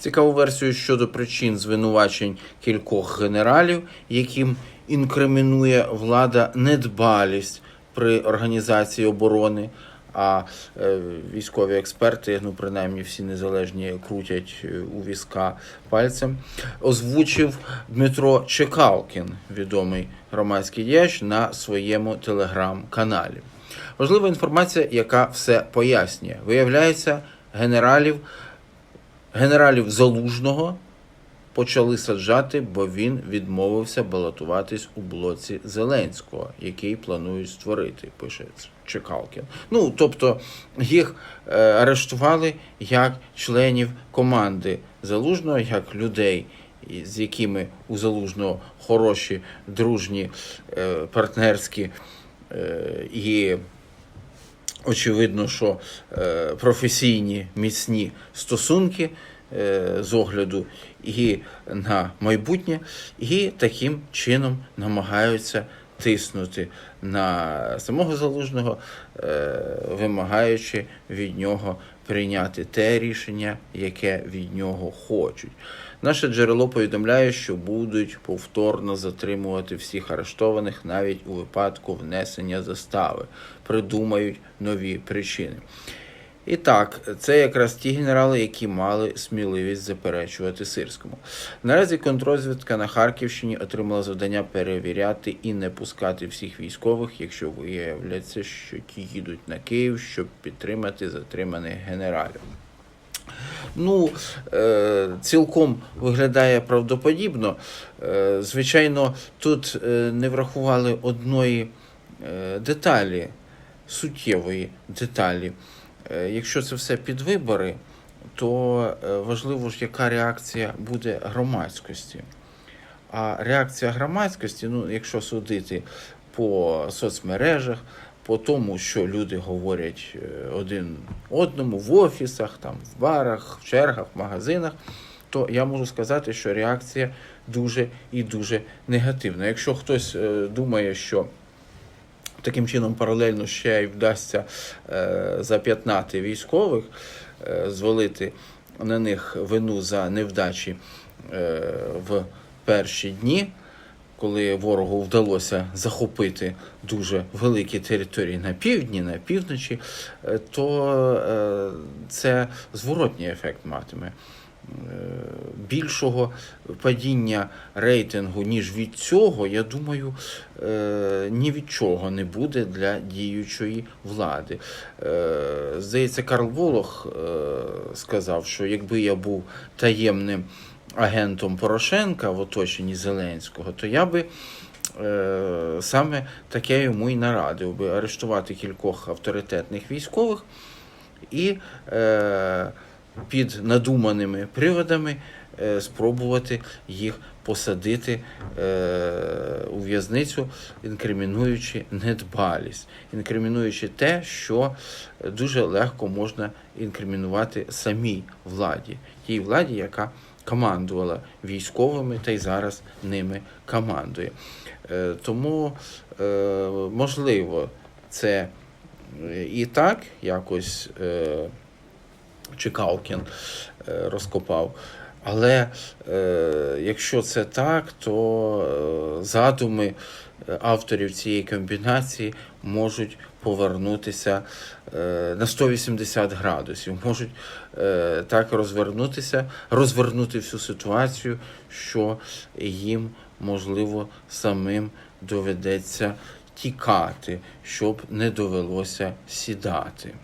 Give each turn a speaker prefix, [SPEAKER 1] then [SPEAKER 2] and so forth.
[SPEAKER 1] Цікаву версію щодо причин звинувачень кількох генералів, яким інкримінує влада недбалість при організації оборони. А е, військові експерти, ну принаймні всі незалежні, крутять е, у візка пальцем, озвучив Дмитро Чекалкін, відомий громадський діяч, на своєму телеграм-каналі. Важлива інформація, яка все пояснює. Виявляється, генералів, генералів Залужного почали саджати, бо він відмовився балотуватись у блоці Зеленського, який планують створити, пише Чекалкін. Ну, тобто їх е, арештували як членів команди Залужного, як людей, з якими у Залужного хороші, дружні, е, партнерські е, і очевидно, що е, професійні міцні стосунки е, з огляду і на майбутнє, і таким чином намагаються тиснути на самого залужного, е, вимагаючи від нього прийняти те рішення, яке від нього хочуть. Наше джерело повідомляє, що будуть повторно затримувати всіх арештованих навіть у випадку внесення застави, придумають нові причини. І так, це якраз ті генерали, які мали сміливість заперечувати сирському. Наразі контрозвідка на Харківщині отримала завдання перевіряти і не пускати всіх військових, якщо виявляться, що ті їдуть на Київ, щоб підтримати затриманих генералів. Ну, е, цілком виглядає правдоподібно. Е, звичайно, тут е, не врахували одної деталі, суттєвої деталі. Е, якщо це все під вибори, то е, важливо ж, яка реакція буде громадськості. А реакція громадськості, ну, якщо судити по соцмережах, по тому, що люди говорять е, один одному в офісах, там, в барах, в чергах, в магазинах, то я можу сказати, що реакція дуже і дуже негативна. Якщо хтось думає, що таким чином паралельно ще й вдасться е, зап'ятнати військових, е, звалити на них вину за невдачі е, в перші дні, коли ворогу вдалося захопити дуже великі території на півдні, на півночі, то це зворотній ефект матиме. Е, Більшого падіння рейтингу, ніж від цього, я думаю, е, ні від чого не буде для діючої влади. Е, Здається, Карл Волох сказав, що якби я був таємним агентом Порошенка в оточенні Зеленського, то я би саме таке йому і нарадив би арештувати кількох авторитетних військових і е, під надуманими приводами е, спробувати їх посадити е, у в'язницю, інкримінуючи недбалість, інкримінуючи те, що дуже легко можна інкримінувати самій владі, тій владі, яка командувала військовими та й зараз ними командує. Е, Тому, можливо, це і так якось Чекалкін е, розкопав. Але е, якщо це так, то е, задуми авторів цієї комбінації можуть повернутися на 180 градусів, можуть так розвернутися, розвернути всю ситуацію, що їм можливо самим доведеться тікати, щоб не довелося сідати.